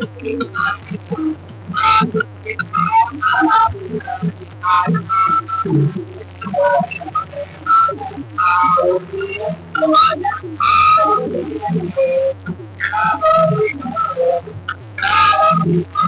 Oh, my God.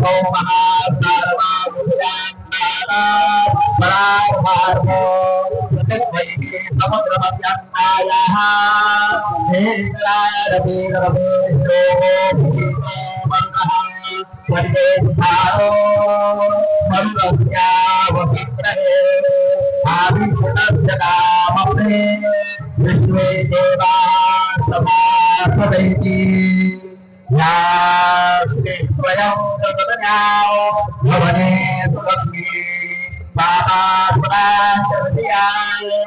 यां सर्वभौमः सार्वाभूयान्नादा परामार्गो प्रतिद्वैते समुद्रमव्यन्तायाः हेलाय रवे रवे श्लोको भीमो वन्दः वन्दस्यावविग्रहे आविष्णस्य विश्वे देवाः समासदैति यास्ति स्वयं Bye.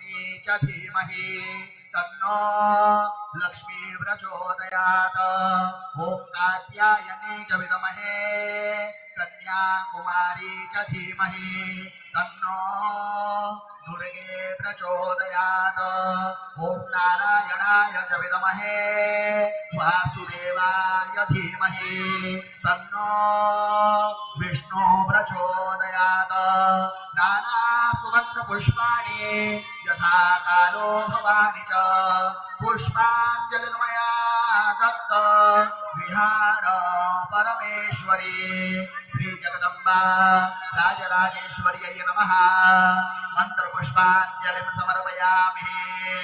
विष्णुपत्नी च धीमहि। तन्नो लक्ष्मी प्रचोदयात् ॐ कात्यायनी च विद्महे। कन्याकुमारी च धीमहि। तन्नो दुर्गे प्रचोदयात् ॐ नारायणाय च विद्महे। वासुदेवाय धीमहि। तन्नो विष्णु प्रचोदयात् नाना सुगन्धपुष्पाणि यथा कालो भवानि च। पुष्पाञ्जलिर्मया दत्त। विहार परमेश्वरी। श्रीजगदम्बा राजराजेश्वर्यै नमः। मन्त्रपुष्पाञ्जलिं समर्पयामि।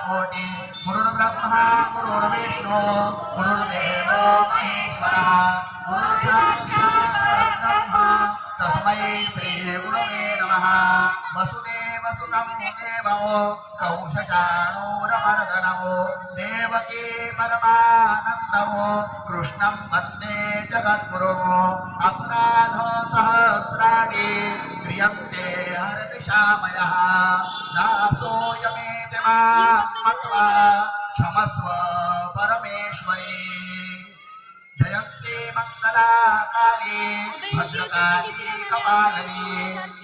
కోటి గురుర్ బ్రహ్మ గురుర్ విష్ణు గురుర్దేవో మహేశ్వర గురుర్ బ్రహ్మ తస్మై శ్రీ గురువే నమ వసుదేవ సుతం దేవో కౌశచానూరమరదనవో దేవకీ పరమానందము కృష్ణం వందే జగద్గురువు అపరాధో సహస్రాణి క్రియంతే హరిషామయ మత్వా క్షమస్వ పరమేశ్వరి జయంతి మంగళాకాళి భద్రకాళి కపాలని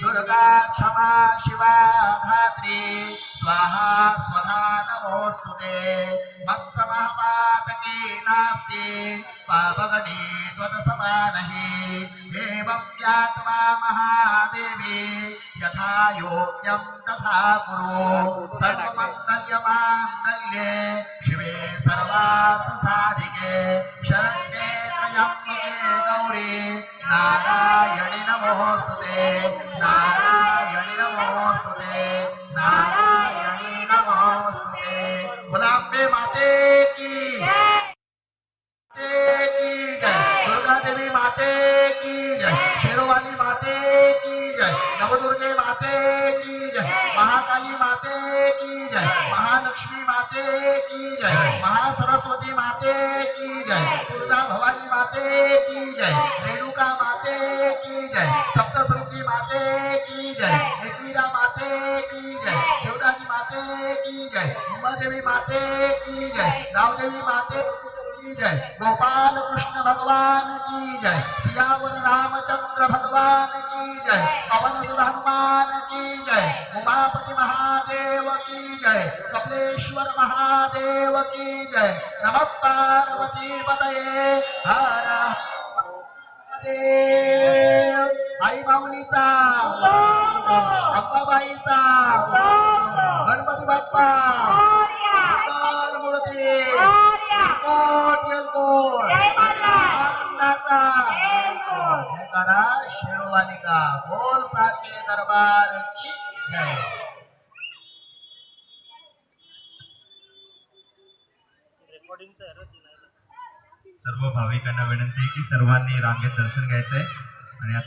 దుర్గా క్షమా శివా ధాత్రి స్వాహా స్వధా నమోస్తుతే మత్సమపాతకే నాస్తి పాపగణీ दुर्गा क्षमा शिवा धात्री स्वाहा स्वधा नमोऽस्तु ते मत्समपातकी नास्ति पापगणी त्वदसमानहि एवं ज्ञात्वा महादेवी यथा योग्यं तथा कुरु सर्वमङ्गल्यमाङ्गल्ये शिवे सर्वार्थसाधिके शरण्ये त्र्यम्बके गौरी नारायणि नमोऽस्तुते नारायणि माते की जय शेरोवाली माते की जय नवदुर्गे माते की जय महाकाली माते की जय महालक्ष्मी माते की जय महासरस्वती माते की जय तुळजा भवानी माते की जय रेणुका माते की जय सप्तशृंगी माते की जय एकवीरा माते की जय देवदानी माते की जय उमादेवी माते की जय रावदेवी माते की जय। गोपाल कृष्ण भगवान की जय। सियावर रामचंद्र भगवान की जय। पवन सुध हनुमान की जय। उमापति महादेव की जय। कपलेश्वर महादेव की जय। नम पार्वती पतये। हर देव आई माऊलीचा। अंबाबाईचा। गणपती बाप्पा। काल मूर्ती कोट येलकोट आनंदाचा. जय करा शेरोवालिका. बोल साचे दरबार की जय. सर्व भाविकांना विनंती आहे की सर्वांनी रांगेत दर्शन घ्यायचंय. आणि